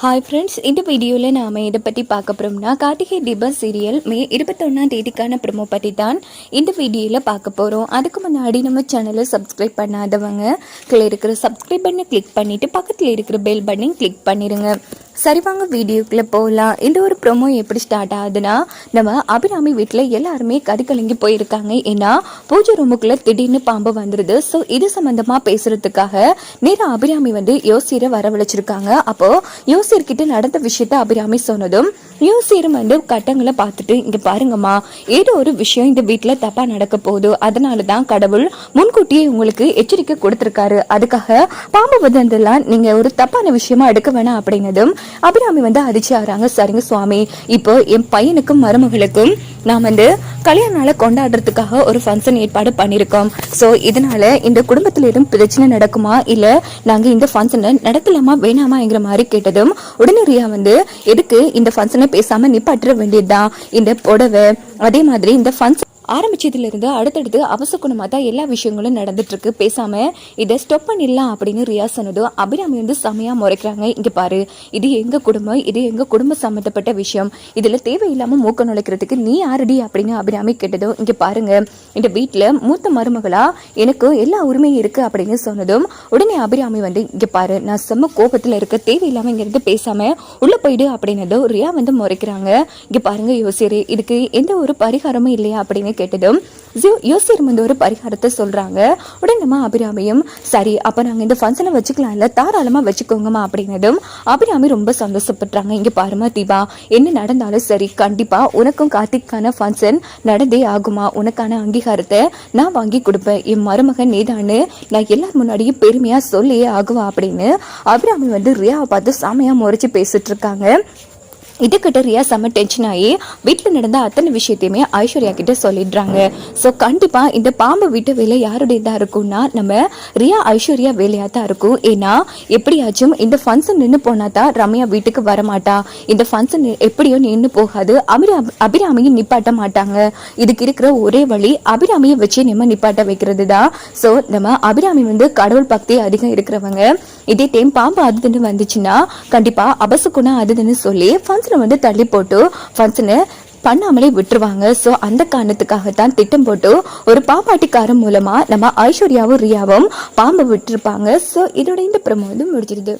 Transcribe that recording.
Hi friends இந்த வீடியோவில் நாம் இதை பற்றி பார்க்க போகிறோம்னா கார்த்திகை தீபம் சீரியல் மே இருபத்தொன்னாம் தேதிக்கான ப்ரொமோ பற்றி தான் இந்த வீடியோவில் பார்க்க போகிறோம் அதுக்கு முன்னாடி நம்ம சேனலை சப்ஸ்கிரைப் பண்ணாதவங்க கீழே இருக்கிற சப்ஸ்கிரைப் பண்ணி கிளிக் பண்ணிவிட்டு பக்கத்தில் இருக்கிற பெல் பட்டனையும் கிளிக் பண்ணிடுங்க சரி வாங்க வீடியோக்குள்ளே போகலாம். இந்த ஒரு ப்ரோமோ எப்படி ஸ்டார்ட் ஆகுதுன்னா நம்ம அபிராமி வீட்டில் எல்லாருமே கதி கலங்கி போயிருக்காங்க. ஏன்னா பூஜை ரூமுக்குள்ளே திடீர்னு பாம்பு வந்துடுது ஸோ இது சம்மந்தமாக பேசுகிறதுக்காக நேராக அபிராமி வந்து யோசியரை வரவழைச்சிருக்காங்க. அப்போது யோசியர்கிட்ட நடந்த விஷயத்த அபிராமி சொன்னதும் யோசியரும் வந்து கட்டங்களை பார்த்துட்டு இங்கே பாருங்கம்மா ஏதோ ஒரு விஷயம் இந்த வீட்டில் தப்பாக நடக்க போகுது. அதனால தான் கடவுள் முன்கூட்டியே உங்களுக்கு எச்சரிக்கை கொடுத்துருக்காரு. அதுக்காக பாம்பு வந்ததெல்லாம் நீங்கள் ஒரு தப்பான விஷயமா எடுக்க வேணாம் அப்படின்னதும் அபிராமி வந்து அதிர்ச்சி ஆகிறாங்க சரிங்க சுவாமி. இப்போ என் பையனுக்கும் மருமகளுக்கும் நான் வந்து கல்யாண நாளை கொண்டாடுறதுக்காக ஒரு ஃபங்க்ஷன் ஏற்பாடு பண்ணியிருக்கோம். ஸோ இதனால இந்த குடும்பத்தில் எதுவும் பிரச்சனை நடக்குமா? இல்லை நாங்கள் இந்த ஃபங்க்ஷனை நடத்தலாமா? வேணாமாங்கிற மாதிரி கேட்டதும் உடனடியாக வந்து எதுக்கு இந்த ஃபங்க்ஷனை பேசாமல் நிப்பாட்டுற வேண்டியதுதான். இந்த புடவை அதே மாதிரி இந்த ஃபங்க்ஷன் ஆரம்பிச்சதுலேருந்து அடுத்தடுத்து அவசகுணமாக தான் எல்லா விஷயங்களும் நடந்துட்டுருக்கு. பேசாமல் இதை ஸ்டாப் பண்ணிடலாம் அப்படின்னு ரியா சொன்னதும் அபிராமி வந்து செம்மையாக முறைக்கிறாங்க. இங்கே பாரு இது எங்கள் குடும்பம்? இது எங்கள் குடும்ப சம்மந்தப்பட்ட விஷயம்? இதில் தேவையில்லாமல் மூக்க நுழைக்கிறதுக்கு நீ யாரடி அப்படின்னு அபிராமி கேட்டதும் இங்கே பாருங்க இந்த வீட்டில் மூத்த மருமகளாக எனக்கு எல்லா உரிமையும் இருக்குது அப்படின்னு சொன்னதும் உடனே அபிராமி வந்து இங்கே பாரு நான் செம்ம கோபத்தில் இருக்க தேவையில்லாமல் இங்கேருந்து பேசாமல் உள்ளே போயிடு அப்படின்னதும் ரியா வந்து முறைக்கிறாங்க. இங்கே பாருங்க யோசியரே இதுக்கு எந்த ஒரு பரிகாரமும் இல்லையா அப்படின்னு கேட்டதும் யோசியர் வந்து ஒரு பரிகாரத்தை சொல்றாங்க. உடனேமா அபிராமியும் சரி அப்ப நாங்க இந்த ஃபங்க்ஷனை வச்சுக்கலாம்ல தாராளமா வச்சுக்கோங்கம்மா அப்படின்னதும் அபிராமி ரொம்ப சந்தோஷப்படுறாங்க. இங்க பாருமா தீபா என்ன நடந்தாலும் சரி கண்டிப்பா உனக்கும் கார்த்திக்கான ஃபங்க்ஷன் நடந்தே ஆகுமா உனக்கான அங்கீகாரத்தை நான் வாங்கி கொடுப்பேன். என் மருமகன் நீதான்னு நான் எல்லார் முன்னாடியும் பெருமையா சொல்லியே ஆகுவா அப்படின்னு அபிராமி வந்து ரியாவை பார்த்து செமையா முறைச்சு பேசிட்டு இருக்காங்க. இதுக்கிட்ட ரியா செம்ம டென்ஷன் ஆகி வீட்டில் நடந்த அத்தனை விஷயத்தையுமே ஐஸ்வர்யா கிட்ட சொல்லிடுறாங்க. ஸோ கண்டிப்பாக இந்த பாம்பு வீட்டு வேலை யாருடையதாக இருக்கும்னா நம்ம ரியா ஐஸ்வர்யா வேலையாக தான் இருக்கும். ஏன்னா எப்படியாச்சும் இந்த ஃபங்க்ஷன் நின்று போனா தான் ரம்யா வீட்டுக்கு வரமாட்டா. இந்த ஃபங்க்ஷன் எப்படியும் நின்று போகாது. அபிரா அபிராமியும் நிப்பாட்ட மாட்டாங்க. இதுக்கு இருக்கிற ஒரே வழி அபிராமியை வச்சு நம்ம நிப்பாட்ட வைக்கிறது தான் ஸோ நம்ம அபிராமி வந்து கடவுள் பக்தி அதிகம் இருக்கிறவங்க. இதே டைம் பாம்பு அதுன்னு வந்துச்சுன்னா கண்டிப்பாக அபசகுணம் அதுன்னு சொல்லி ஃபங்க்ஷன் வந்து தள்ளி போட்டு ஃபங்க்ஷனை பண்ணாமலே விட்டுருவாங்க. ஸோ அந்த காரணத்துக்காக தான் திட்டம் போட்டு ஒரு பாப்பாட்டிக்காரன் மூலமா நம்ம ஐஸ்வர்யாவும் ரியாவும் பாம்பை விட்டுருப்பாங்க. ஸோ இதோட இந்த பிரமோ வந்து முடிஞ்சிருது.